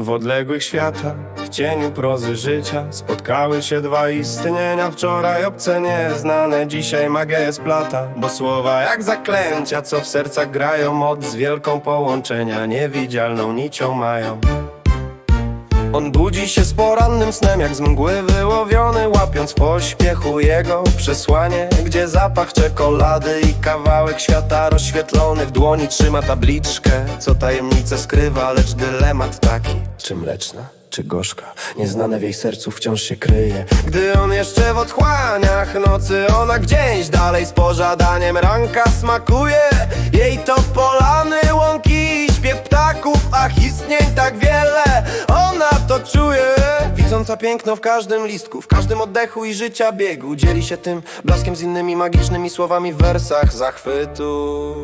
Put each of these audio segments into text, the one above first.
W odległych światach, w cieniu prozy życia Spotkały się dwa istnienia Wczoraj obce nieznane, dzisiaj magia jest plata Bo słowa jak zaklęcia, co w sercach grają Moc z wielką połączenia, niewidzialną nicią mają on budzi się z porannym snem, jak z mgły wyłowiony Łapiąc w pośpiechu jego przesłanie Gdzie zapach czekolady i kawałek świata rozświetlony W dłoni trzyma tabliczkę, co tajemnicę skrywa Lecz dylemat taki, czy mleczna, czy gorzka. Nieznane w jej sercu wciąż się kryje. Gdy on jeszcze w otchłaniach nocy Ona gdzieś dalej z pożadaniem ranka smakuje. Jej to polany, łąki śpiew ptaków Ach, istnień tak wiele, to czuje Widząca piękno w każdym listku, w każdym oddechu i życia biegu. Dzieli się tym blaskiem z innymi magicznymi słowami w wersach zachwytu.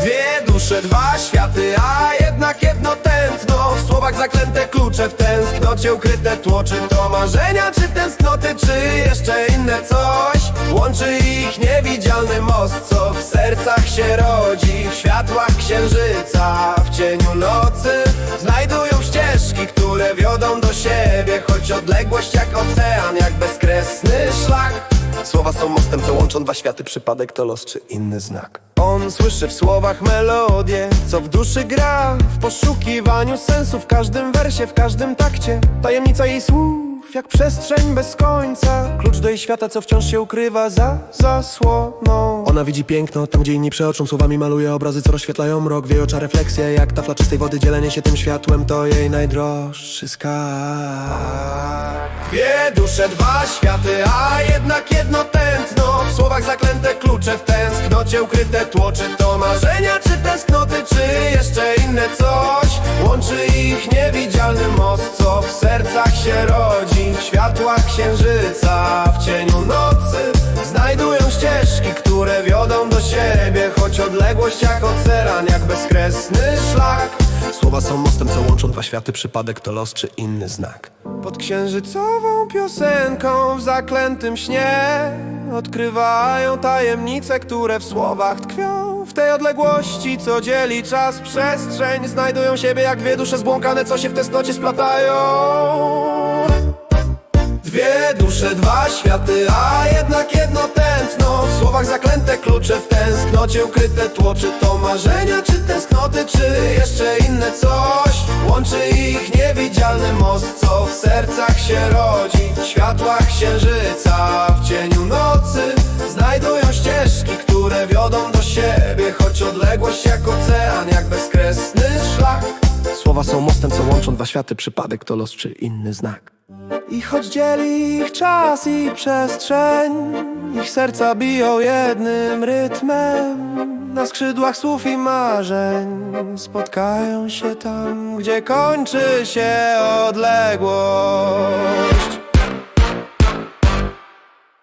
Dwie dusze, dwa światy, a jednak jedno tętno. W słowach zaklęte klucze, w tęsknocie ukryte tło Czy to marzenia, czy tęsknoty, czy jeszcze inne coś? Łączy ich niewidzialny most, co w sercach się rodzi. W światłach księżyca, w cieniu nocy wiodą do siebie Choć odległość jak ocean, jak bezkresny szlak. Słowa są mostem, co łączą dwa światy Przypadek to los czy inny znak. On słyszy w słowach melodię Co w duszy gra W poszukiwaniu sensu W każdym wersie, w każdym takcie. Tajemnica jej słów jak przestrzeń bez końca. Klucz do jej świata, co wciąż się ukrywa za zasłoną. Ona widzi piękno tam, gdzie inni przeoczą Słowami maluje obrazy, co rozświetlają mrok. W jej oczach refleksje, jak tafla czystej wody Dzielenie się tym światłem to jej najdroższy skarb. Dwie dusze, dwa światy, a jednak jedno tętno W słowach zaklęte klucze, w tęsknocie ukryte tło Czy to marzenia, czy tęsknoty, czy jeszcze inne coś? Łączy ich niewidzialny most, co w sercach się światłach księżyca, w cieniu nocy Znajdują ścieżki, które wiodą do siebie. Choć odległość jak ocean, jak bezkresny szlak. Słowa są mostem, co łączą dwa światy Przypadek to los czy inny znak. Pod księżycową piosenką w zaklętym śnie Odkrywają tajemnice, które w słowach tkwią. W tej odległości, co dzieli czas, przestrzeń. Znajdują siebie jak dwie dusze zbłąkane, co się w tęsknocie splatają Dwie dusze, dwa światy, a jednak jedno tętno W słowach zaklęte klucze, w tęsknocie ukryte tło Czy to marzenia, czy tęsknoty, czy jeszcze inne coś? Łączy ich niewidzialny most, co w sercach się rodzi. Światłach księżyca, w cieniu nocy Znajdują ścieżki, które wiodą do siebie. Choć odległość jak ocean, jak bezkresny szlak. Słowa są mostem, co łączą dwa światy. Przypadek to los czy inny znak i choć dzieli ich czas i przestrzeń Ich serca biją jednym rytmem. Na skrzydłach słów i marzeń Spotkają się tam, gdzie kończy się odległość